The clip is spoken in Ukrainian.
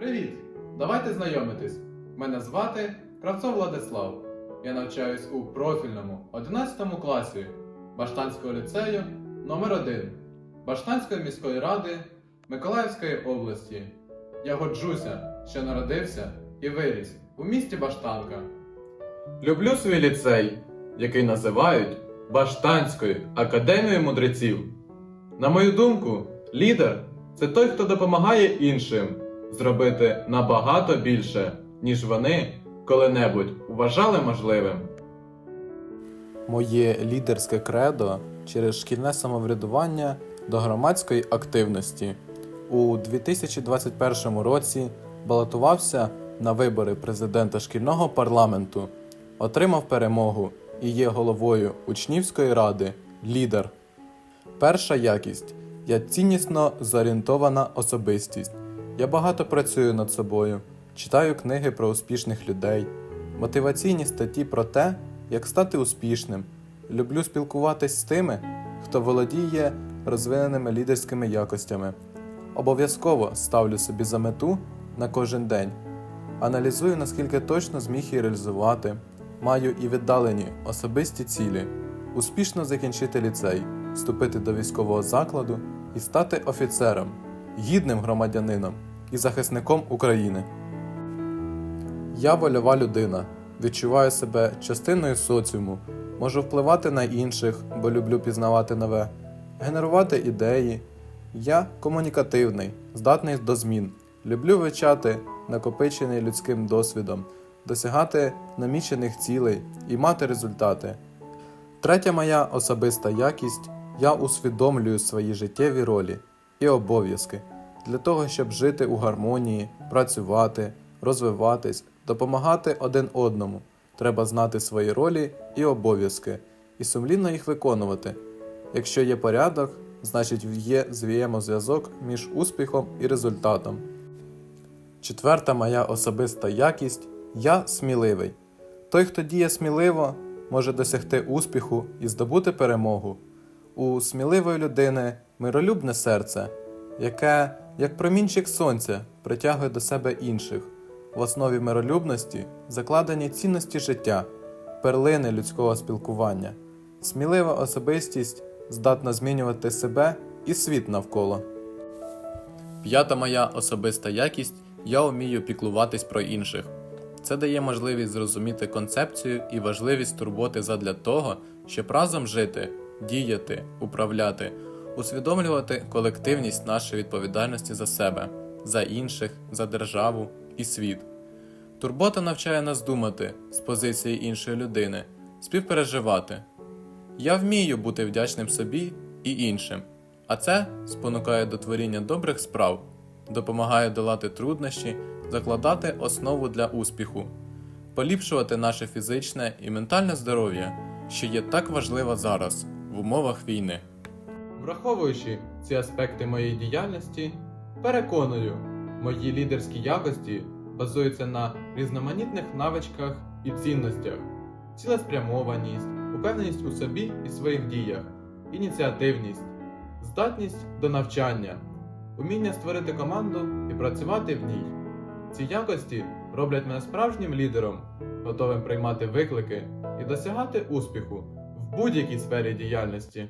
Привіт! Давайте знайомитись. Мене звати Кравцов Владислав. Я навчаюсь у профільному 11 класі Баштанського ліцею номер 1 Баштанської міської ради Миколаївської області. Я горджуся, що народився і виріс у місті Баштанка. Люблю свій ліцей, який називають Баштанською академією мудреців. На мою думку, лідер це той, хто допомагає іншим зробити набагато більше, ніж вони коли-небудь вважали можливим. Моє лідерське кредо через шкільне самоврядування до громадської активності. У 2021 році балотувався на вибори президента шкільного парламенту, отримав перемогу і є головою учнівської ради лідер. Перша якість я ціннісно зорієнтована особистість. Я багато працюю над собою, читаю книги про успішних людей, мотиваційні статті про те, як стати успішним. Люблю спілкуватись з тими, хто володіє розвиненими лідерськими якостями. Обов'язково ставлю собі за мету на кожен день. Аналізую, наскільки точно зміг її реалізувати. Маю і віддалені особисті цілі, успішно закінчити ліцей, вступити до військового закладу і стати офіцером, гідним громадянином і захисником України. Я вольова людина, відчуваю себе частиною соціуму, можу впливати на інших, бо люблю пізнавати нове, генерувати ідеї. Я комунікативний, здатний до змін, люблю вивчати накопичений людським досвідом, досягати намічених цілей і мати результати. Третя моя особиста якість я усвідомлюю свої життєві ролі і обов'язки для того, щоб жити у гармонії, працювати, розвиватись, допомагати один одному. Треба знати свої ролі і обов'язки і сумлінно їх виконувати. Якщо є порядок, значить є взаємозв'язок між успіхом і результатом. Четверта моя особиста якість я сміливий. Той, хто діє сміливо, може досягти успіху і здобути перемогу. У сміливої людини миролюбне серце, яке, як промінчик сонця, притягує до себе інших. В основі миролюбності закладені цінності життя, перлини людського спілкування. Смілива особистість здатна змінювати себе і світ навколо. П'ята моя особиста якість я вмію піклуватись про інших. Це дає можливість зрозуміти концепцію і важливість турботи задля того, щоб разом жити, діяти, управляти, усвідомлювати колективність нашої відповідальності за себе, за інших, за державу і світ. Турбота навчає нас думати з позиції іншої людини, співпереживати. Я вмію бути вдячним собі і іншим, а це спонукає до творіння добрих справ, допомагає долати труднощі, закладати основу для успіху, поліпшувати наше фізичне і ментальне здоров'я, що є так важливо зараз в умовах війни. Враховуючи ці аспекти моєї діяльності, переконую, мої лідерські якості базуються на різноманітних навичках і цінностях, цілеспрямованість, упевненість у собі і своїх діях, ініціативність, здатність до навчання, уміння створити команду і працювати в ній. Ці якості роблять мене справжнім лідером, готовим приймати виклики і досягати успіху в будь-якій сфері діяльності.